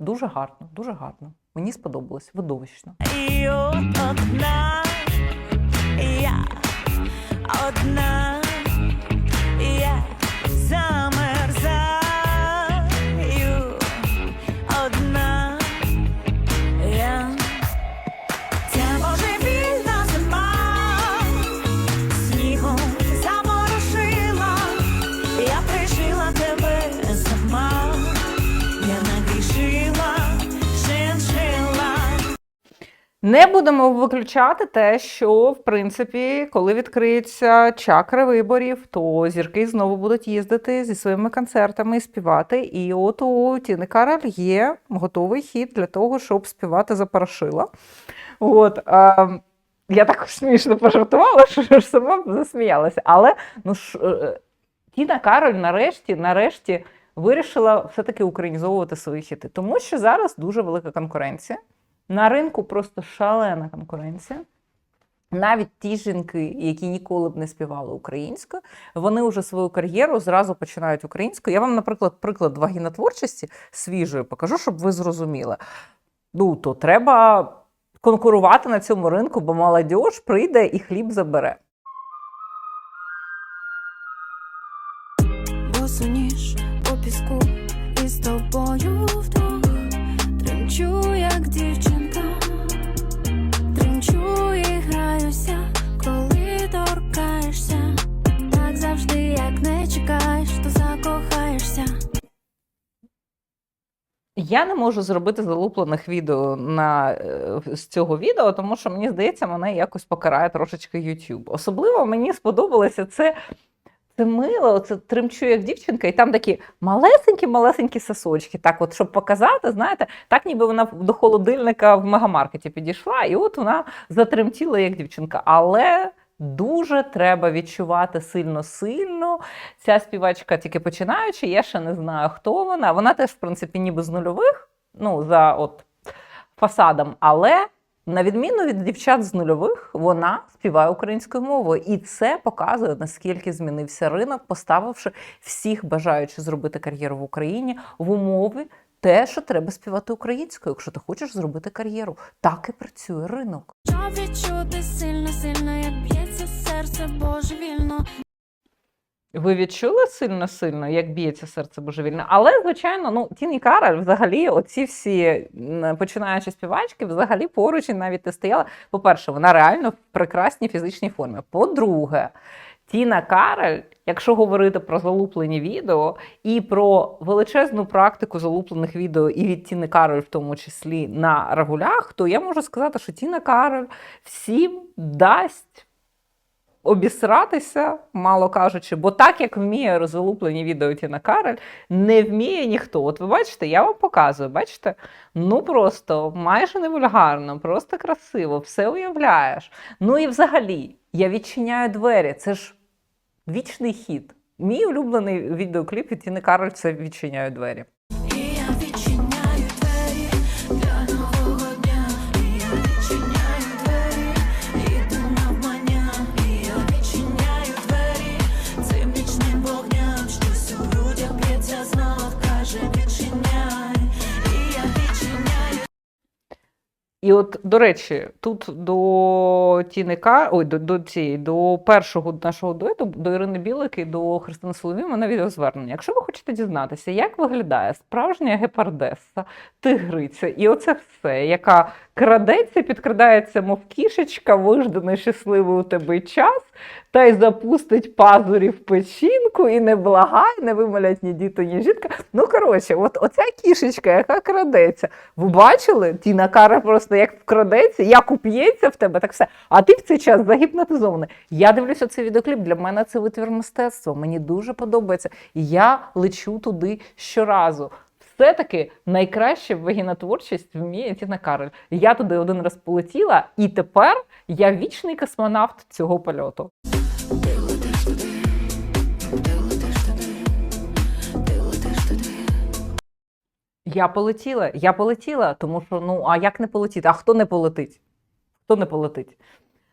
Дуже гарно, дуже гарно. Мені сподобалось, видовищно. І от одна я одна Не будемо виключати те, що в принципі, коли відкриються чакри виборів, то зірки знову будуть їздити зі своїми концертами і співати. І от у Тіни Кароль є готовий хід для того, щоб співати запорошила. От, а, я також смішно пожартувала, що ж сама засміялася. Але ну ж, е, Тіна Кароль нарешті, нарешті вирішила все-таки українізовувати свої хіти, тому що зараз дуже велика конкуренція. На ринку просто шалена конкуренція. Навіть ті жінки, які ніколи б не співали українською, вони вже свою кар'єру зразу починають українською. Я вам, наприклад, приклад вагінотворчості свіжої покажу, щоб ви зрозуміли. Ну, то треба конкурувати на цьому ринку, бо молодь прийде і хліб забере. босоніж по піску і з тобою вдвох Тремчу, як дівчинка, Я не можу зробити залуплених відео на, е, з цього відео, тому що мені здається, мене якось покарає трошечки YouTube. Особливо мені сподобалося це. Це мило, це тремчу як дівчинка, і там такі малесенькі-малесенькі сосочки. Так, от, щоб показати, знаєте, так ніби вона до холодильника в мегамаркеті підійшла, і от вона затремтіла як дівчинка. Але дуже треба відчувати сильно-сильно. Ця співачка тільки починаючи, я ще не знаю, хто вона. Вона теж, в принципі, ніби з нульових, ну, за от фасадом, але на відміну від дівчат з нульових, вона співає українською мовою, і це показує наскільки змінився ринок, поставивши всіх бажаючих зробити кар'єру в Україні в умові. Те, що треба співати українською, якщо ти хочеш зробити кар'єру, так і працює ринок. Щоб відчути сильно, сильно, як б'ється серце божевільно. Ви відчули сильно-сильно, як б'ється серце божевільне? Але, звичайно, ну Тіні Кароль, взагалі, оці всі м, починаючі співачки, взагалі поруч і навіть не стояла. По-перше, вона реально в прекрасній фізичній формі. По-друге, Тіна Кароль, якщо говорити про залуплені відео і про величезну практику залуплених відео і від Тіни Кароль, в тому числі на регулях, то я можу сказати, що Тіна Кароль всім дасть обісратися, мало кажучи, бо так як вміє розлуплені відео Тіна Кароль, не вміє ніхто. От ви бачите, я вам показую, бачите? Ну просто майже не вульгарно, просто красиво, все уявляєш. Ну і взагалі, я відчиняю двері. Це ж вічний хід. Мій улюблений відеокліп від Тіни Кароль це відчиняю двері. І от, до речі, тут до Тіника, Ой, до, до цієї, до першого нашого дуету, до Ірини Білик і до Христини Соловій, мене відеозвернення. Якщо ви хочете дізнатися, як виглядає справжня гепардеса, тигриця, і оце все, яка крадеться, підкрадається, мов кішечка, вижданий щасливий у тебе час, та й запустить пазурі в печінку, і не благай, не вимолять ні діти, ні жінка. Ну, коротше, от оця кішечка, яка крадеться. Ви бачили? Тіна Кара просто як вкрадеться, як уп'ється в тебе, так все. А ти в цей час загіпнотизований. Я дивлюся цей відеокліп. Для мене це витвір мистецтва. Мені дуже подобається. І я лечу туди щоразу. Все-таки найкраще вагінотворчість вміє Тіна Кароль. Я туди один раз полетіла, і тепер я вічний космонавт цього польоту. Я полетіла, я полетіла, тому що ну а як не полетіти? А хто не полетить? Хто не полетить?